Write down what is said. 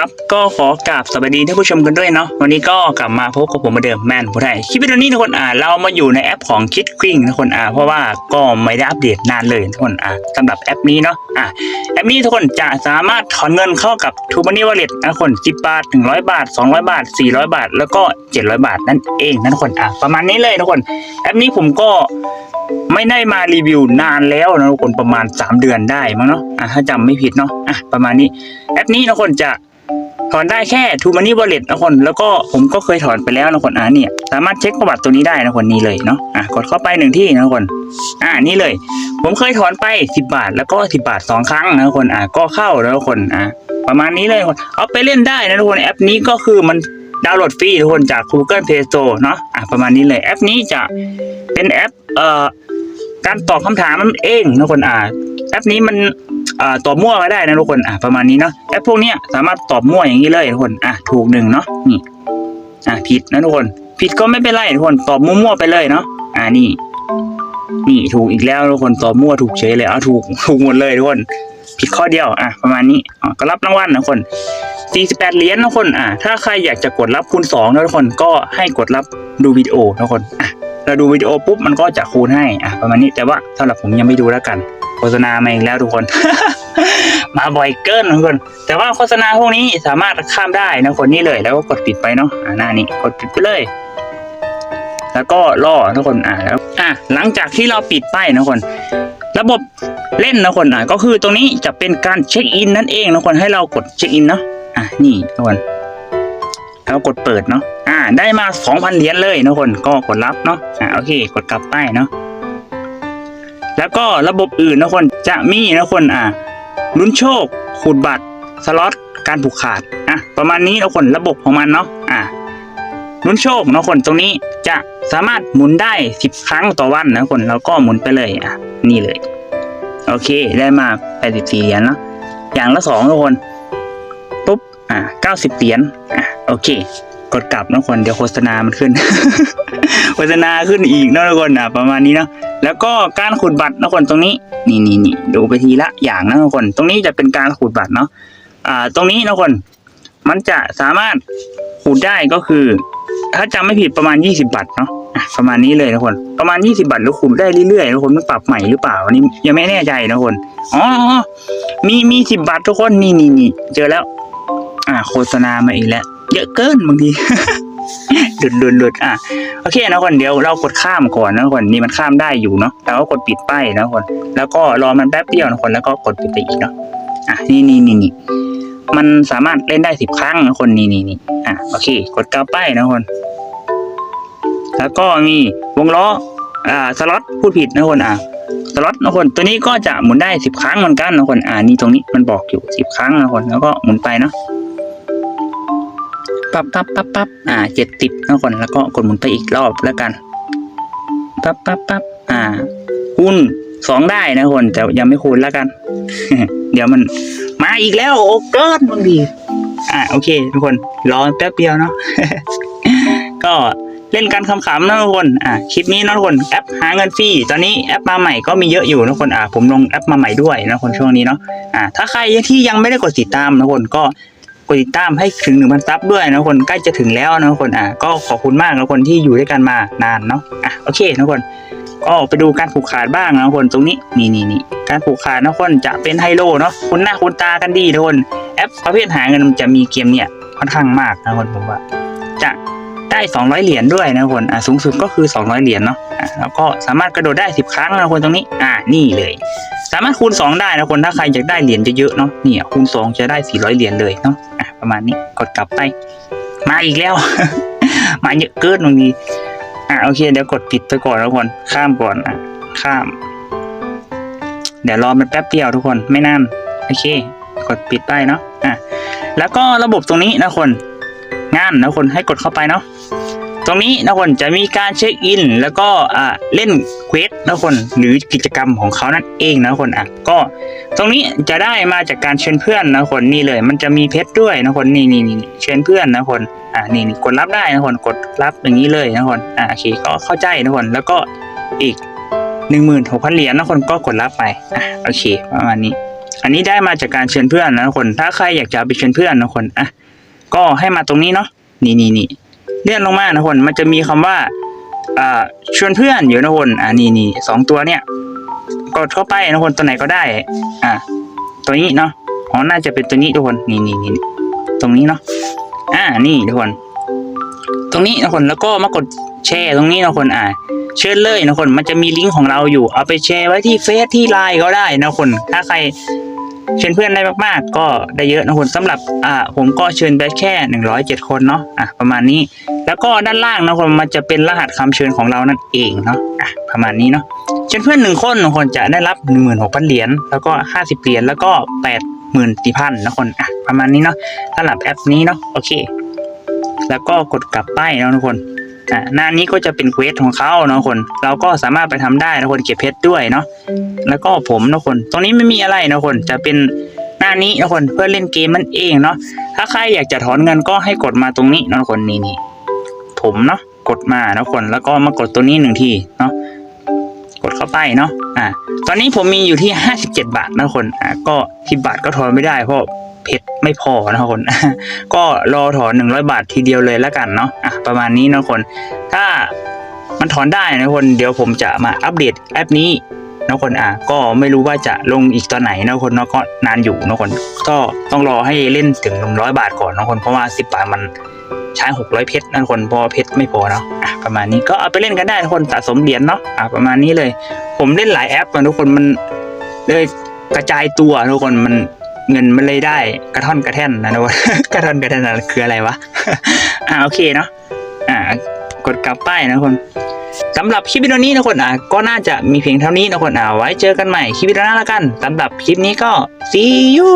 ครับ ก็ขอกราบสวัสดีท่านผู้ชมกันด้วยเนาะวันนี้ก็กลับมาพบกับผมเหมือนเดิมแมนผู้ไทยคลิปวิดีโอนี้ทุกคนอ่าเรามาอยู่ในแอปของคิดกริ้งทุกคนอ่าเพราะว่าก็ไม่ได้อัปเดตนานเลยทุกคนอ่าสำหรับแอปนี้เนาะอ่าแอปนี้ทุกคนจะสามารถถอนเงินเข้ากับ t ูมันนี่วอลเล็ตนะทุกคน10บาท100บาท200บาท400บาท แล้วก็700บาทนั่นเองนะทุกคนอ่าประมาณนี้เลยทุกคนแอปนี้ผมก็ไม่ได้มารีวิวนานแล้วนะทุกคนประมาณ 3 เดือนได้มั้งเนาะอะถ้าจำไม่ผิดเนาะอะประมาณนี้แอปนี้นะคนจะ ถอนได้แค่ t ูมันนี่วอลเลตนะคนแล้วก็ผมก็เคยถอนไปแล้วนะคนอ่าเนี่ยสามารถเช็คประวัติตัวนี้ได้นะคนนี้เลยเนาะอะกดเข้าไปหนึ่งที่นะคนอ่านี่เลย ผมเคยถอนไป 10 บาท แล้วก็ 10 บาท 2 ครั้งนะคนอะก็เข้าแล้วคนอะประมาณนี้เลยคนเอาไปเล่นได้นะทุกคนแอปนี้ก็คือมันดาวน์โหลดฟรีทุกคนจาก Google Play Store เนาะอะประมาณนี้เลยแอปนี้จะเป็นแอปเอ่อการตอบคำถามมันเองนะคนอ่าแอปนี้มัน ตอบมั่วก็ได้นะทุกคนอ่าประมาณนี้เนาะแอปพวกนี้สามารถตอบมั่วอย่างนี้เลยทุกคนอะถูกหนึ่งเนาะนี่อะผิดนะทุกคน ผิดก็ไม่เป็นไรทุกคนตอบมั่วๆไปเลยเนาะอ่านี่ นี่ถูกอีกแล้วทุกคนตอบมั่วถูกเฉยเลยเอาถูกถูกหมดเลยทุกคน ผิดข้อเดียวอะประมาณนี้อะก็รับรางวัลนะทุกคน48เหรียญนะทุกคนอะถ้าใครอยากจะกดรับคูณ2นะทุกคนก็ให้กดรับดูวิดีโอนะทุกคนอะเราดูวิดีโอปุ๊บมันก็จะคูณให้อะประมาณนี้แต่ว่าสำหรับผมยังไม่ดูแล้วกัน โฆษณามาอีกแล้วทุกคน มาบ่อยเกินทุกคน แต่ว่าโฆษณาพวกนี้สามารถข้ามได้นะคนนี้เลย แล้วก็กดปิดไปเนาะอ่าหน้านี้กดปิดไปเลย แล้วก็รอทุกคนอ่าแล้วอะหลังจากที่เราปิดไปนะคน ระบบเล่นนะคนอะก็คือตรงนี้จะเป็นการเช็คอินนั่นเองนะคนให้เรากดเช็คอินเนาะอะนี่ทุกคนแล้วกดเปิดเนาะอ่า ได้มา 2,000 เหรียญเลยนะคนก็กดรับเนาะอ่าโอเค กดกลับไปเนาะ แล้วก็ระบบอื่นนะคนจะมีนะคนอ่าลุ้นโชคขูดบัตรสล็อตการผูกขาดอะประมาณนี้นะคนระบบของมันเนาะอ่าลุ้นโชคนะคนตรงนี้จะสามารถหมุนได้ 10 ครั้งต่อวันนะคนแล้วก็หมุนไปเลยอะนี่เลย โอเคได้มา 84 เหรียญเนาะอย่างละสองทุกคนปุ๊บอ่า90 เหรียญอะโอเค กดกลับนะคนเดี๋ยวโฆษณามันขึ้น โฆษณาขึ้นอีกนะทุกคนอะประมาณนี้เนาะแล้วก็การขูดบัตรนะคนตรงนี้นี่นี่นี่ดูไปทีละอย่างนะทุกคน ตรงนี้จะเป็นการขูดบัตรเนาะอ่า ตรงนี้นะคน มันจะสามารถขูดได้ก็คือ ถ้าจำไม่ผิดประมาณ 20 บาทเนาะประมาณนี้เลยนะคนประมาณ 20 บาทแล้วขูดได้เรื่อยๆนะคนมันปรับใหม่หรือเปล่าอันนี้ยังไม่แน่ใจนะคนอ๋อมีมีสิบบาททุกคนนี่นี่นี่เจอแล้ว อ่า โฆษณามาอีกแล้ว เยอะเกินบางทีหลุดหลุดหลุดอะโอเคนะคนเดี๋ยวเรากดข้ามก่อนนะคนนี่มันข้ามได้อยู่เนาะแล้วก็กดปิดป้ายนะคนแล้วก็รอมันแป๊บเดียวนะคนแล้วก็กดปิดไปอีกเนาะอะนี่นี่นี่นี่มันสามารถเล่นได้สิบครั้งนะคนนี่นี่นี่อะโอเค กดกลับป้ายนะคน แล้วก็มีวงล้ออ่าสล็อตพูดผิดนะคนอะสล็อตนะคนตัวนี้ก็จะหมุนได้สิบครั้งเหมือนกันนะคนอ่านี่ตรงนี้มันบอกอยู่สิบครั้งนะคนแล้วก็หมุนไปเนาะ ปั๊บปั๊บปั๊บปั๊บอ่าเจ็ดสิบนะคนแล้วก็กดหมุนไปอีกรอบแล้วกันปั๊บปั๊บปั๊บอ่าคูณสองได้นะคนแต่ยังไม่คูณแล้วกัน เดี๋ยวมันมาอีกแล้วโอ้เกินบางทีอ่าโอเค ทุกคนรอแป๊บเดียวเนาะก็เล่นกันขำๆนะทุกคน อะคลิปนี้นะทุกคน แอปหาเงินฟรี ตอนนี้แอปมาใหม่ก็มีเยอะอยู่นะทุกคน อะผมลงแอปมาใหม่ด้วยนะคนช่วงนี้เนาะ อะถ้าใครที่ยังไม่ได้กดติดตามนะทุกคนก็ กดติดตามให้ถึงหนึ่งพันซับด้วยนะคนใกล้จะถึงแล้วนะคนอะก็ขอบคุณมากนะคนที่อยู่ด้วยกันมานานเนาะอะโอเคนะคนก็ไปดูการผูกขาดบ้างนะคนตรงนี้นี่นี่นี่การผูกขาดนะคนจะเป็นไฮโลเนาะคุณหน้าคุณตากันดีนะคนแอปประเภทหาเงินมันจะมีเกมเนี่ยค่อนข้างมากนะคนผมว่าจะ ได้ 200 เหรียญด้วยนะคนอะสูงสุดก็คือ 200 เหรียญเนาะอะแล้วก็สามารถกระโดดได้ 10 ครั้งนะคนตรงนี้อะนี่เลย สามารถคูณ 2 ได้นะคนถ้าใครอยากได้เหรียญเยอะๆเนาะเนี่ยคูณ 2 จะได้ 400 เหรียญเลยเนาะอะประมาณนี้กดกลับไป มาอีกแล้ว มาเยอะเกินบางทีอะโอเคเดี๋ยวกดปิดไปก่อนนะคนข้ามก่อนอะข้าม เดี๋ยวรอมันแป๊บเดียวทุกคนไม่นานโอเค กดปิดไปเนาะอะแล้วก็ระบบตรงนี้นะคนงานนะคนให้กดเข้าไปเนาะ ตรงนี้นะคนจะมีการเช็คอิน แล้วก็อ่าเล่นเควสนะคนหรือกิจกรรมของเขานั่นเองนะคนอะก็ ตรงนี้จะได้มาจากการเชิญเพื่อนนะคนนี่เลย มันจะมีเพชรด้วยนะคนนี่นี่นี่เชิญเพื่อนนะคนอ่านี่นี่กดรับได้นะคนกดรับอย่างนี้เลยนะคนอ่าโอเคก็เข้าใจนะคนแล้วก็อีกหนึ่งหมื่นหกพันเหรียญนะคนก็กดรับไปอะโอเคประมาณนี้ อันนี้ได้มาจากการเชิญเพื่อนนะคน ถ้าใครอยากจะไปเชิญเพื่อนนะคนอะก็ให้มาตรงนี้เนาะนี่นี่นี่ เลื่อนลงมานะคนมันจะมีคำว่าอ่าชวนเพื่อนอยู่นะคนอ่านี่นี่สองตัวเนี่ยกดเข้าไปนะคนตัวไหนก็ได้ อะตัวนี้เนาะอ๋อน่าจะเป็นตัวนี้ทุกคนนี่นี่นี่ตรงนี้เนาะอ่านี่ทุกคน ตรงนี้นะคนแล้วก็มากดแชร์ตรงนี้นะคนอ่าเชิญเลยนะคนมันจะมีลิงก์ของเราอยู่ เอาไปแชร์ไว้ที่เฟซที่ไลน์ก็ได้นะคน ถ้าใคร เชิญเพื่อนได้มากๆ ก็ได้เยอะนะคนสำหรับอ่าผมก็เชิญไปแค่หนึ่งร้อยเจ็ดคนเนาะอะประมาณนี้ แล้วก็ด้านล่างนะคนมันจะเป็นรหัสคำเชิญของเรานั่นเองเนาะอะประมาณนี้เนาะเชิญเพื่อนหนึ่งคนนะคนจะได้รับหนึ่งหมื่นหกพันเหรียญแล้วก็ห้าสิบเหรียญแล้วก็แปดหมื่นตีพันนะคนอะประมาณนี้เนาะสำหรับแอปนี้เนาะโอเค แล้วก็กดกลับไปนะทุกคน อ่าหน้านี้ก็จะเป็นเควสของเขาเนาะคน เราก็สามารถไปทำได้นะคนเก็บเพชรด้วยเนาะแล้วก็ผมนะคน ตรงนี้ไม่มีอะไรนะคน จะเป็นหน้านี้นะคนเพื่อเล่นเกมมันเองเนาะถ้าใครอยากจะถอนเงินก็ให้กดมาตรงนี้นะคนนี่นี่ผมเนาะกดมานะคนแล้วก็มากดตัวนี้หนึ่งทีเนาะกดเข้าไปเนาะอ่าตอนนี้ผมมีอยู่ที่ห้าสิบเจ็ดบาทนะคนอ่าก็สิบบาทก็ถอนไม่ได้เพราะ เพชรไม่พอนะคน ก็รอถอนหนึ่งร้อยบาททีเดียวเลยแล้วกันเนาะอะประมาณนี้นะคน ถ้ามันถอนได้นะคนเดี๋ยวผมจะมาอัปเดตแอปนี้นะคนอะก็ไม่รู้ว่าจะลงอีกตอนไหนนะคนเนาะก็นานอยู่นะคน ก็ต้องรอให้เล่นถึงหนึ่งร้อยบาทก่อนนะคนเพราะว่าสิบบาทมันใช้หกร้อยเพชรนะคนพราะว่าเพชรไม่พอเนาะอะประมาณนี้ก็เอาไปเล่นกันได้นะคนสะสมเหรียญเนาะอะประมาณนี้เลย ผมเล่นหลายแอปนะทุกคนมันเลยกระจายตัวทุกคนมัน เงินมันเลยได้กระท่อนกระแท่นนะทุกคนกระท่อนกระแท่นคืออะไรวะอ่าโอเคเนาะอ่ากดกลับป้ายนะคนสำหรับคลิปวิดีโอนี้นะคนอะก็น่าจะมีเพียงเท่านี้นะคนอะไว้เจอกันใหม่คลิปวิดีโอหน้าละกันสำหรับคลิปนี้ก็ see you